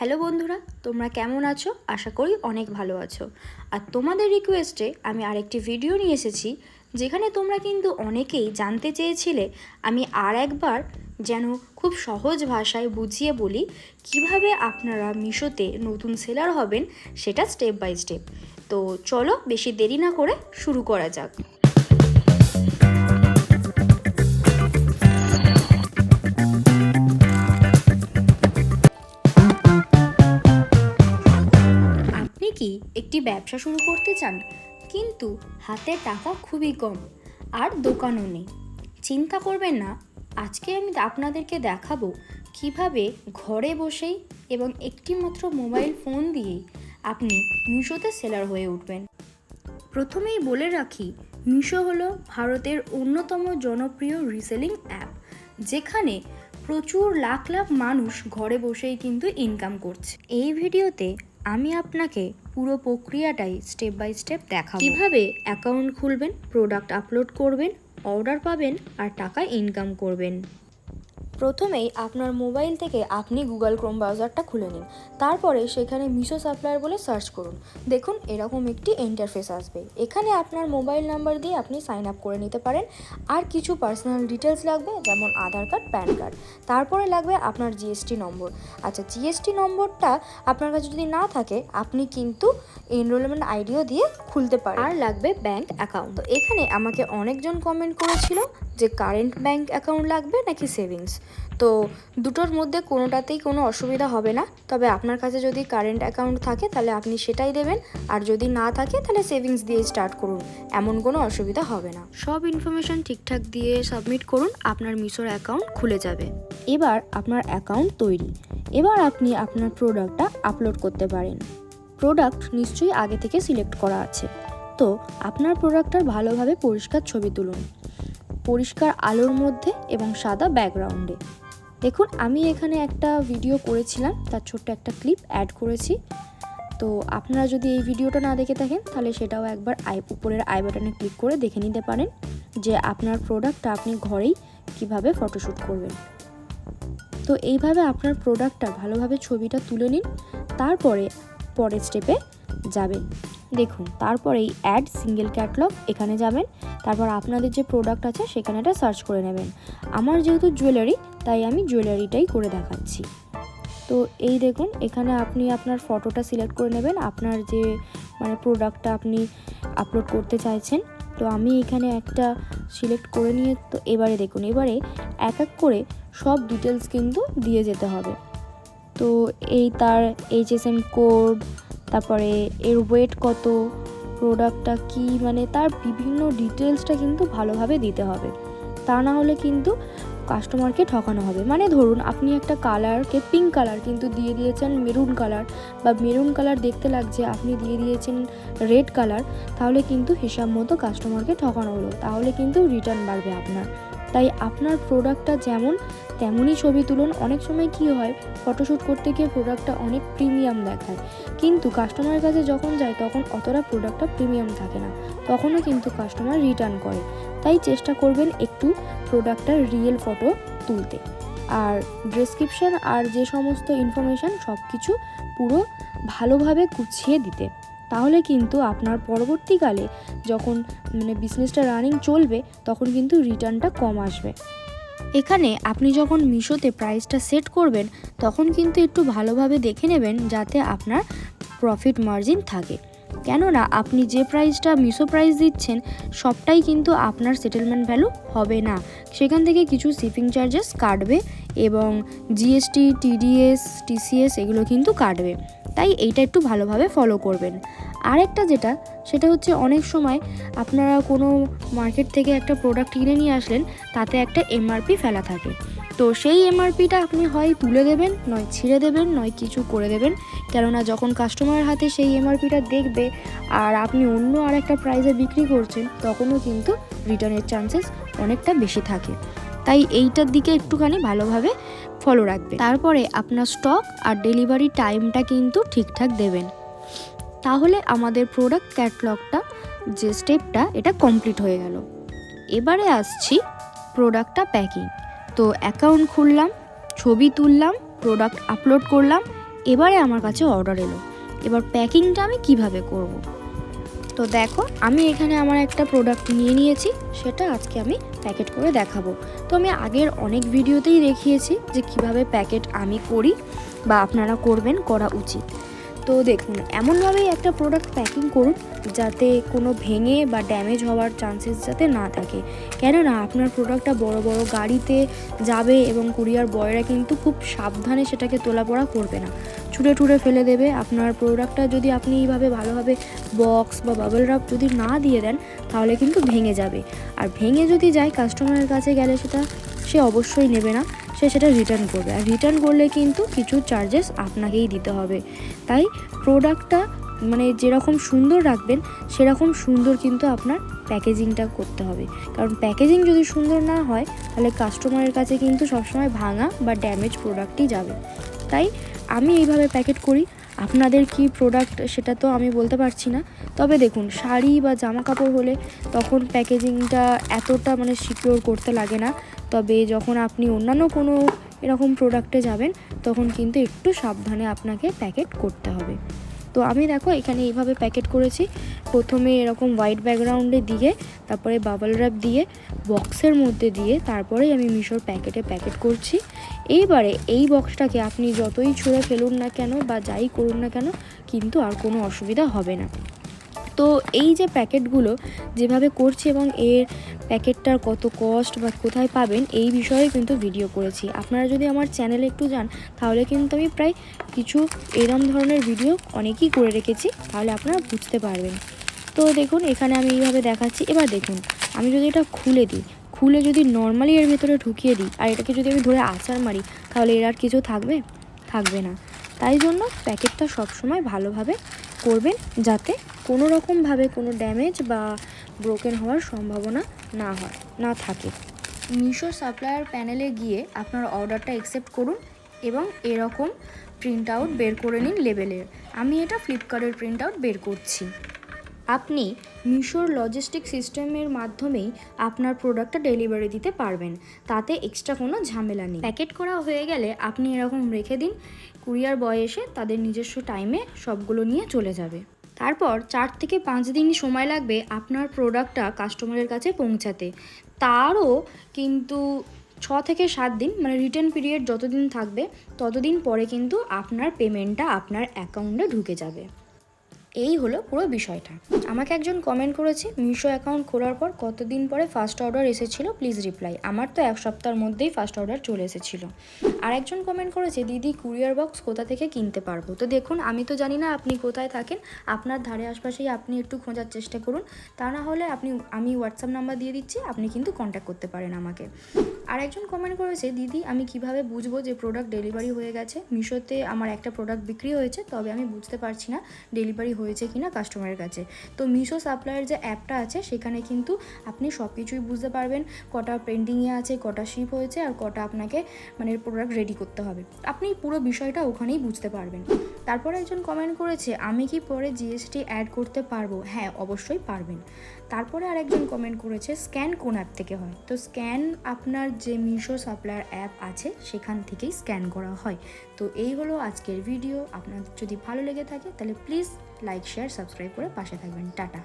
Hello বন্ধুরা, তোমরা কেমন আছো? আশা করি অনেক ভালো আছো। আর তোমাদের রিকোয়েস্টে আমি আরেকটি ভিডিও নিয়ে এসেছি, যেখানে তোমরা কিন্তু অনেকেই জানতে চেয়েছিলে আমি আর একবার যেন খুব সহজ ভাষায় বুঝিয়ে বলি কীভাবে আপনারা মিশোতে নতুন সেলার হবেন সেটা স্টেপ বাই স্টেপ তো চলো বেশি দেরি না করে শুরু করা যাক। কি একটি ব্যবসা শুরু করতে চান? কিন্তু হাতে টাকা খুবই কম আর দোকানও নেই। চিন্তা করবেন না, আজকে আমি আপনাদেরকে দেখাবো কীভাবে ঘরে বসেই এবং একটি মাত্র মোবাইল ফোন দিয়েই আপনি মিশোতে সেলার হয়ে উঠবেন। প্রথমেই বলে রাখি, মিশো হলো ভারতের অন্যতম জনপ্রিয় রিসেলিং অ্যাপ যেখানে প্রচুর লাখ লাখ মানুষ ঘরে বসেই কিন্তু ইনকাম করছে। এই ভিডিওতে আমি আপনাকে পুরো প্রক্রিয়াটাই স্টেপ বাই স্টেপ দেখা কীভাবে অ্যাকাউন্ট খুলবেন প্রোডাক্ট আপলোড করবেন অর্ডার পাবেন আর টাকা ইনকাম করবেন? প্রথমেই আপনার মোবাইল থেকে আপনি গুগল ক্রোম ব্রাউজারটা খুলে নিন। তারপরে সেখানে মিশো সাপ্লায়ার বলে সার্চ করুন। দেখুন, এরকম একটি ইন্টারফেস আসবে। এখানে আপনার মোবাইল নাম্বার দিয়ে আপনি সাইন আপ করে নিতে পারেন। আর কিছু পার্সোনাল ডিটেলস লাগবে, যেমন আধার কার্ড, প্যান কার্ড। তারপরে লাগবে আপনার জিএসটি নম্বর। আচ্ছা জিএসটি নম্বরটা আপনার কাছে যদি না থাকে, আপনি কিন্তু এনরোলমেন্ট আইডিও দিয়ে খুলতে পারেন। আর লাগবে ব্যাংক অ্যাকাউন্ট তো এখানে আমাকে অনেকজন কমেন্ট করেছিল যে কারেন্ট ব্যাংক অ্যাকাউন্ট লাগবে নাকি সেভিংস তো দুটোর মধ্যে কোনোটাতেই কোনো অসুবিধা হবে না। তবে আপনার কাছে যদি কারেন্ট অ্যাকাউন্ট থাকে তাহলে আপনি সেটাই দেবেন। আর যদি না থাকে তাহলে সেভিংস দিয়ে স্টার্ট করুন। এমন কোনো অসুবিধা হবে না। সব ইনফরমেশন ঠিকঠাক দিয়ে সাবমিট করুন আপনার মিশোর অ্যাকাউন্ট খুলে যাবে। এবার আপনার অ্যাকাউন্ট তৈরি। এবার আপনি আপনার প্রোডাক্টটা আপলোড করতে পারেন। প্রোডাক্ট নিশ্চয়ই আগে থেকে সিলেক্ট করা আছে। তো আপনার প্রোডাক্টটার ভালোভাবে পরিষ্কার ছবি তুলুন। পরিষ্কার আলোর মধ্যে এবং সাদা ব্যাকগ্রাউন্ডে। দেখুন, আমি এখানে একটা ভিডিও করেছিলাম, তার ছোট্ট একটা ক্লিপ অ্যাড করেছি। তো আপনারা যদি এই ভিডিওটা না দেখে থাকেন, তাহলে সেটাও একবার আই, উপরের আই বাটনে ক্লিক করে দেখে নিতে পারেন যে আপনার প্রোডাক্টটা আপনি ঘরেই কীভাবে ফটোশ্যুট করবেন। তো এইভাবে আপনার প্রোডাক্টটা ভালোভাবে ছবিটা তুলে নিন, তারপরে পরের স্টেপে যাবেন। দেখুন, তারপরেই অ্যাড সিঙ্গেল ক্যাটলগ এখানে যাবেন। তারপর আপনাদের যে প্রোডাক্ট আছে সেখানে এটা সার্চ করে নেবেন। আমার যেহেতু জুয়েলারি তাই আমি জুয়েলারিটাই করে দেখাচ্ছি। তো এই দেখুন, এখানে আপনি আপনার ফটোটা সিলেক্ট করে নেবেন। আপনার যে মানে প্রোডাক্টটা আপনি আপলোড করতে চাইছেন। তো আমি এখানে একটা সিলেক্ট করে নিয়ে, তো এবারে দেখুন, এবারে এক এক করে সব ডিটেলস কিন্তু দিয়ে যেতে হবে। তো এই তার এইচএসএম কোড তারপরে এর ওয়েট কত প্রোডাক্টটা কি মানে তার বিভিন্ন ডিটেলসটা কিন্তু ভালোভাবে দিতে হবে। তা না হলে কিন্তু কাস্টমারকে ঠকানো হবে। মানে ধরুন, আপনি একটা কালারকে পিঙ্ক কালার কিন্তু দিয়ে দিয়েছেন মেরুন কালার বা মেরুন কালার দেখতে লাগছে, আপনি দিয়ে দিয়েছেন রেড কালার তাহলে কিন্তু হিসাব মতো কাস্টমারকে ঠকানো হলো। তাহলে কিন্তু রিটার্ন বাড়বে আপনার। তাই আপনার প্রোডাক্টটা যেমন, তেমনই ছবি তুলুন। অনেক সময় কি হয় ফটোশ্যুট করতে গিয়ে প্রোডাক্টটা অনেক প্রিমিয়াম দেখায়। কিন্তু কাস্টমারের কাছে যখন যায়, তখন অতটা প্রোডাক্টটা প্রিমিয়াম থাকে না। তখনও কিন্তু কাস্টমার রিটার্ন করে। তাই চেষ্টা করবেন একটু প্রোডাক্টটার রিয়েল ফটো তুলতে। আর ডেসক্রিপশন আর যে সমস্ত ইনফরমেশান সব কিছু পুরো ভালোভাবে গুছিয়ে দিতে। তাহলে কিন্তু আপনার পরবর্তীকালে যখন মানে বিজনেসটা রানিং চলবে, তখন কিন্তু রিটার্নটা কম আসবে। এখানে আপনি যখন মিশোতে প্রাইসটা সেট করবেন, তখন কিন্তু একটু ভালোভাবে দেখে নেবেন যাতে আপনার প্রফিট মার্জিন থাকে। কেননা আপনি যে প্রাইসটা মিশো প্রাইস দিচ্ছেন, সবটাই কিন্তু আপনার সেটেলমেন্ট ভ্যালু হবে না। সেখান থেকে কিছু শিপিং চার্জেস কাটবে এবং জিএসটি টিডিএস টিসিএস এগুলো কিন্তু কাটবে। তাই এইটা একটু ভালোভাবে ফলো করবেন। আরেকটা যেটা, সেটা হচ্ছে অনেক সময় আপনারা কোনো মার্কেট থেকে একটা প্রোডাক্ট কিনে নিয়ে আসলেন, তাতে একটা এমআরপি ফেলা থাকে। তো সেই এমআরপিটা আপনি হয় তুলে দেবেন, নয় ছিঁড়ে দেবেন, নয় কিছু করে দেবেন। কেননা যখন কাস্টমারের হাতে সেই এমআরপিটা দেখবে আর আপনি অন্য আর একটা প্রাইসে বিক্রি করছেন, তখনও কিন্তু রিটার্নের চান্সেস অনেকটা বেশি থাকে। তাই এইটার দিকে একটুখানি ভালোভাবে ফলো রাখবে তারপরে আপনার স্টক আর ডেলিভারি টাইমটা কিন্তু ঠিকঠাক দেবেন। তাহলে আমাদের প্রোডাক্ট ক্যাটলগটা যে স্টেপটা এটা কমপ্লিট হয়ে গেল। এবারে আসছি প্রোডাক্টটা প্যাকিং তো অ্যাকাউন্ট খুললাম, ছবি তুললাম প্রোডাক্ট আপলোড করলাম, এবারে আমার কাছে অর্ডার এলো। এবার প্যাকিংটা আমি কীভাবে করব। তো দেখো, আমি এখানে আমার একটা প্রোডাক্ট নিয়ে নিয়েছি, সেটা আজকে আমি প্যাকেট করে দেখাবো। তো আমি আগের অনেক ভিডিওতেই দেখিয়েছি যে কীভাবে প্যাকেট আমি করি বা আপনারা করবেন করা উচিত। তো দেখুন, এমনভাবেই একটা প্রোডাক্ট প্যাকিং করুন যাতে কোনো ভেঙে বা ড্যামেজ হওয়ার চান্সেস যাতে না থাকে। কেননা আপনার প্রোডাক্টটা বড় বড় গাড়িতে যাবে এবং কুরিয়ার বয়রা কিন্তু খুব সাবধানে সেটাকে তোলা পড়া করবে না। ছুঁড়ে টুড়ে ফেলে দেবে। আপনার প্রোডাক্টটা যদি আপনি এইভাবে ভালোভাবে বক্স বা বাবল রাপ যদি না দিয়ে দেন, তাহলে কিন্তু ভেঙে যাবে। আর ভেঙে যদি যায় কাস্টমারের কাছে গেলে সেটা সে অবশ্যই নেবে না। সে সেটা রিটার্ন করবে। আর রিটার্ন করলে কিন্তু কিছু চার্জেস আপনাকেই দিতে হবে। তাই প্রোডাক্টটা মানে যেরকম সুন্দর রাখবেন, সেরকম সুন্দর কিন্তু আপনার প্যাকেজিংটা করতে হবে। কারণ প্যাকেজিং যদি সুন্দর না হয়, তাহলে কাস্টমারের কাছে কিন্তু সবসময় ভাঙা বা ড্যামেজ প্রোডাক্টই যাবে। তাই আমি এইভাবে প্যাকেট করি। আপনাদের কি প্রোডাক্ট সেটা তো আমি বলতে পারছি না। তবে দেখুন, শাড়ি বা জামা কাপড় হলে তখন প্যাকেজিংটা এতটা মানে সিকিওর করতে লাগে না। তবে যখন আপনি অন্যান্য কোনো এরকম প্রোডাক্টে যাবেন, তখন কিন্তু একটু সাবধানে আপনাকে প্যাকেট করতে হবে। তো আমি দেখো এখানে এইভাবে প্যাকেট করেছি। প্রথমে এরকম হোয়াইট ব্যাকগ্রাউন্ডে দিয়ে, তারপরে বাবল র্যাপ দিয়ে বক্সের মধ্যে দিয়ে তারপরেই আমি মিশোর প্যাকেটে প্যাকেট করছি। এইবারে এই বক্সটাকে আপনি যতই ছুঁড়ে ফেলুন না কেন বা যাই করুন না কেন, কিন্তু আর কোনো অসুবিধা হবে না। তো এই যে প্যাকেটগুলো যেভাবে করছি এবং এর প্যাকেটটার কত কস্ট বা কোথায় পাবেন, এই বিষয়ে কিন্তু ভিডিও করেছি। আপনারা যদি আমার চ্যানেলে একটু যান, তাহলে কিন্তু আমি প্রায় কিছু এরম ধরনের ভিডিও অনেকই করে রেখেছি, তাহলে আপনারা বুঝতে পারবেন। তো দেখুন, এখানে আমি এইভাবে দেখাচ্ছি। এবার দেখুন, আমি যদি এটা খুলে দিই, খুলে যদি নর্মালি এর ভেতরে ঢুকিয়ে দিই, আর এটাকে যদি আমি ধরে আচার মারি, তাহলে এর আর কিছু থাকবে? থাকবে না। তাই জন্য প্যাকেটটা সবসময় ভালোভাবে করবেন, যাতে কোনো রকমভাবে কোনো ড্যামেজ বা ব্রোকেন হওয়ার সম্ভাবনা না হয়, না থাকে। মিশো সাপ্লায়ার প্যানেলে গিয়ে আপনার অর্ডারটা অ্যাকসেপ্ট করুন এবং এরকম প্রিন্ট আউট বের করে নিন লেবেলের আমি এটা ফ্লিপকার্টের প্রিন্ট আউট বের করছি। আপনি মিশোর লজিস্টিক সিস্টেমের মাধ্যমেই আপনার প্রোডাক্টটা ডেলিভারি দিতে পারবেন। তাতে এক্সট্রা কোনো ঝামেলা নেই। প্যাকেট করা হয়ে গেলে আপনি এরকম রেখে দিন, কুরিয়ার বয় এসে তাদের নিজস্ব টাইমে সবগুলো নিয়ে চলে যাবে। তারপর চার থেকে পাঁচ দিন সময় লাগবে আপনার প্রোডাক্টটা কাস্টমারের কাছে পৌঁছাতে। তারও কিন্তু ছ থেকে সাত দিন মানে রিটার্ন পিরিয়ড যতদিন থাকবে, ততদিন পরে কিন্তু আপনার পেমেন্টটা আপনার অ্যাকাউন্টে ঢুকে যাবে। এই হলো পুরো বিষয়টা। আমাকে একজন কমেন্ট করেছে, মিশো অ্যাকাউন্ট খোলার পর কতদিন পরে ফার্স্ট অর্ডার এসেছিল? প্লিজ রিপ্লাই আমার তো এক সপ্তাহের মধ্যেই ফার্স্ট অর্ডার চলে এসেছিল। আর একজন কমেন্ট করেছে, দিদি কুরিয়ার বক্স কোথা থেকে কিনতে পারব? তো দেখুন, আমি তো জানি না আপনি কোথায় থাকেন। আপনার ধারে আশপাশেই আপনি একটু খোঁজার চেষ্টা করুন। তা না হলে আপনি, আমি হোয়াটসঅ্যাপ নাম্বার দিয়ে দিচ্ছি, আপনি কিন্তু কন্ট্যাক্ট করতে পারেন আমাকে। আর একজন কমেন্ট করেছে, দিদি, আমি কীভাবে বুঝব যে প্রোডাক্ট ডেলিভারি হয়ে গেছে? মিশোতে আমার একটা প্রোডাক্ট বিক্রি হয়েছে, তবে আমি বুঝতে পারছি না ডেলিভারি হয়েছে কি না কাস্টমারের কাছে। তো মিশো সাপ্লাইয়ের যে অ্যাপটা আছে, সেখানে কিন্তু আপনি সব কিছুই বুঝতে পারবেন। কটা পেন্ডিংয়ে আছে, কটা শিপ হয়েছে, আর কটা আপনাকে মানে প্রোডাক্ট রেডি করতে হবে। আপনি পুরো বিষয়টা ওখানেই বুঝতে পারবেন। তারপর একজন কমেন্ট করেছে, আমি কি পরে জিএসটি অ্যাড করতে পারব? হ্যাঁ অবশ্যই পারবেন। তারপরে আরেকজন কমেন্ট করেছে স্ক্যান কোন অ্যাপ থেকে হয়? তো স্ক্যান আপনার যে মিশো সাপ্লায়ার অ্যাপ আছে, সেখান থেকেই স্ক্যান করা হয়। তো এই হলো আজকের ভিডিও আপনার যদি ভালো লেগে থাকে, তাহলে প্লিজ লাইক শেয়ার সাবস্ক্রাইব করে পাশে থাকবেন। টাটা।